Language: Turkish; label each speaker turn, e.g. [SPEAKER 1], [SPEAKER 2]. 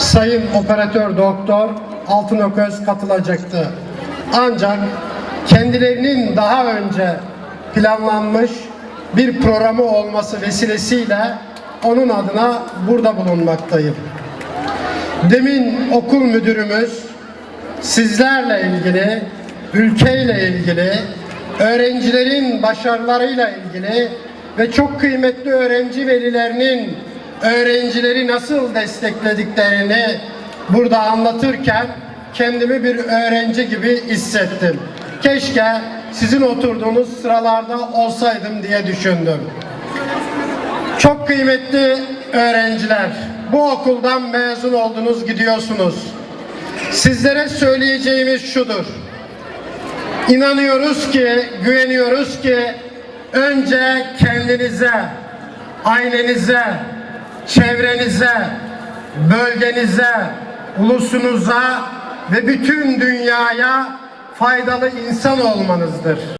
[SPEAKER 1] Sayın Operatör Doktor Altınok Öz katılacaktı. Ancak kendilerinin daha önce planlanmış bir programı olması vesilesiyle onun adına burada bulunmaktayım. Demin okul müdürümüz sizlerle ilgili, ülkeyle ilgili, öğrencilerin başarılarıyla ilgili ve çok kıymetli öğrenci velilerinin öğrencileri nasıl desteklediklerini burada anlatırken kendimi bir öğrenci gibi hissettim. Keşke sizin oturduğunuz sıralarda olsaydım diye düşündüm. Çok kıymetli öğrenciler, bu okuldan mezun oldunuz, gidiyorsunuz. Sizlere söyleyeceğimiz şudur. İnanıyoruz ki, güveniyoruz ki önce kendinize, ailenize, çevrenize, bölgenize, ulusunuza ve bütün dünyaya faydalı insan olmanızdır.